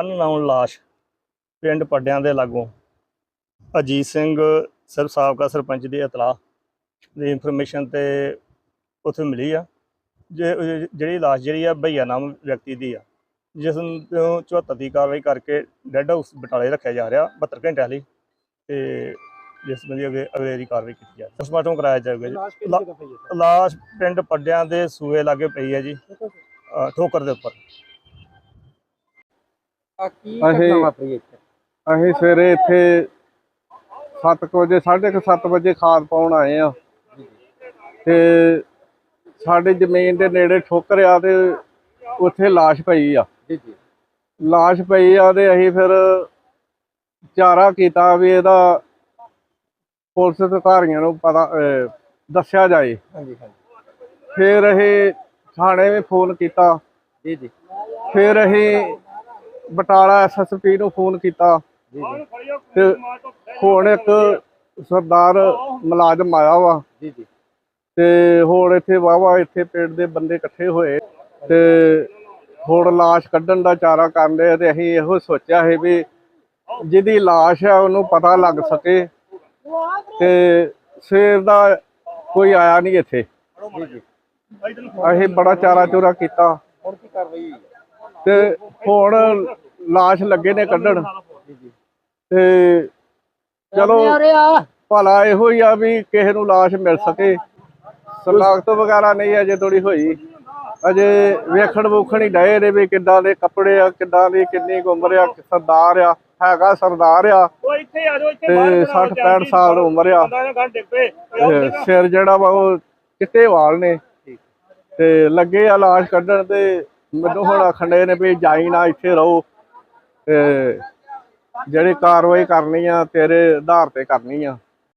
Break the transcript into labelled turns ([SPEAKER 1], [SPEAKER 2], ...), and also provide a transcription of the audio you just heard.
[SPEAKER 1] ਅਨਨਾਉਨ ਲਾਸ਼ ਪਿੰਡ ਪੱਡਿਆਂ ਦੇ ਲਾਗੋਂ ਅਜੀਤ ਸਿੰਘ ਸਰ ਸਾਬਕਾ ਸਰਪੰਚ ਦੀ ਇਤਲਾਹ ਦੀ ਇਨਫੋਰਮੇਸ਼ਨ ਤੇ ਉੱਥੇ ਮਿਲੀ ਆ। ਜੇ ਜਿਹੜੀ ਲਾਸ਼ ਜਿਹੜੀ ਆ ਭਈਆ ਨਾਮ ਵਿਅਕਤੀ ਦੀ ਆ ਜਿਸ ਨੂੰ 74 ਦੀ ਕਾਰਵਾਈ ਕਰਕੇ ਡੈੱਡ ਹਾਊਸ ਬਟਾਲੇ ਰੱਖਿਆ ਜਾ ਰਿਹਾ 72 ਘੰਟਿਆਂ ਲਈ ਤੇ ਜਿਸ ਬੰਦੀ ਅਗੇ ਅਗਲੇ ਦੀ ਕਾਰਵਾਈ ਕੀਤੀ ਜਾ ਪੋਸਟਮਾਰਟਮ ਕਰਾਇਆ ਜਾਊਗਾ ਜੀ।
[SPEAKER 2] ਲਾਸ਼
[SPEAKER 1] ਪਿੰਡ ਪੱਡਿਆਂ ਦੇ ਸੂਏ ਲਾਗੇ ਪਈ ਹੈ ਜੀ ਠੋਕਰ ਦੇ ਉੱਪਰ।
[SPEAKER 2] ਆ
[SPEAKER 3] ਅਸੀਂ- ਸਵੇਰੇ ਇੱਥੇ 7 ਵਜੇ 7:30 ਵਜੇ ਖਾਦ ਪਾਉਣ ਆਏ ਆ ਤੇ ਸਾਡੇ ਜ਼ਮੀਨ ਦੇ ਨੇੜੇ ਠੋਕਰ ਆ ਤੇ ਉੱਥੇ ਲਾਸ਼ ਪਈ ਆ। ਲਾਸ਼ ਪਈ ਆ ਤੇ ਅਸੀਂ ਫਿਰ ਚਾਰਾ ਕੀਤਾ ਵੀ ਇਹਦਾ ਪੁਲਿਸ ਅਧਿਕਾਰੀਆਂ ਨੂੰ ਪਤਾ ਦੱਸਿਆ ਜਾਏ।
[SPEAKER 2] ਹਾਂਜੀ
[SPEAKER 3] ਫਿਰ ਅਸੀਂ ਥਾਣੇ ਵੀ ਫੋਨ ਕੀਤਾ।
[SPEAKER 2] ਜੀ।
[SPEAKER 3] ਫਿਰ ਅਸੀਂ ਬਟਾਲਾ ਐਸਐਸਪੀ ਨੂੰ ਫੋਨ ਕੀਤਾ। ਤੇ ਹੁਣ ਇੱਕ ਸਰਦਾਰ ਮੁਲਾਜ਼ਮ ਆਇਆ ਵਾ।
[SPEAKER 2] ਜੀ ਜੀ।
[SPEAKER 3] ਤੇ ਹੁਣ ਇੱਥੇ ਵਾਵਾ ਇੱਥੇ ਪਿੰਡ ਦੇ ਬੰਦੇ ਇਕੱਠੇ ਹੋਏ। ਤੇ ਹੁਣ ਲਾਸ਼ ਕੱਢਣ ਦਾ ਚਾਰਾ ਕਰਦੇ ਆ ਤੇ ਅਸੀਂ ਇਹੋ ਸੋਚਿਆ ਹੈ ਵੀ ਜਿਹਦੀ ਲਾਸ਼ ਆ ਉਹਨੂੰ ਪਤਾ ਲੱਗ ਸਕੇ। ਤੇ ਸਵੇਰ ਦਾ ਕੋਈ ਆਇਆ ਨਹੀਂ ਇੱਥੇ। ਅਸੀਂ ਬੜਾ ਚਾਰਾ ਚੋਰਾ ਕੀਤਾ।
[SPEAKER 2] ਹੈ?
[SPEAKER 3] ਤੇ ਹੁਣ ਲਾਸ਼ ਲੱਗੇ ਨੇ ਕੱਢਣ। ਤੇ ਚਲੋ ਭਲਾ ਇਹੋ ਹੀ ਆ ਵੀ ਕਿਸੇ ਨੂੰ ਲਾਸ਼ ਮਿਲ ਸਕੇ। ਸਲਾਖਤ ਵਗੈਰਾ ਨਹੀਂ ਅਜੇ ਥੋੜੀ ਹੋਈ। ਅਜੇ ਵੇਖਣ ਵੂਖਣ ਹੀ ਡਏ ਨੇ ਵੀ ਕਿੱਦਾਂ ਦੇ ਕੱਪੜੇ ਆ ਕਿੱਦਾਂ ਦੀ ਕਿੰਨੀ ਕੁ ਉਮਰ ਆ ਸਰਦਾਰ ਆ ਹੈਗਾ ਸਰਦਾਰ ਆ।
[SPEAKER 1] ਉਹ ਇੱਥੇ ਆ ਜਾਓ ਇੱਥੇ
[SPEAKER 3] ਤੇ 60 65 ਸਾਲ ਉਮਰ ਆ। ਸਿਰ ਜਿਹੜਾ ਵਾ ਉਹ ਚਿੱਟੇ ਵਾਲ ਨੇ। ਤੇ ਲੱਗੇ ਆ ਲਾਸ਼ ਕੱਢਣ ਤੇ ਮੈਨੂੰ ਹੁਣ ਆਖਣ ਡਏ ਨੇ ਵੀ ਜਾਈ ਨਾ, ਇੱਥੇ ਰਹੋ। ਤੇ ਜਿਹੜੀ ਕਾਰਵਾਈ ਕਰਨੀ ਆ, ਤੇਰੇ ਆਧਾਰ ਤੇ ਕਰਨੀ ਆ।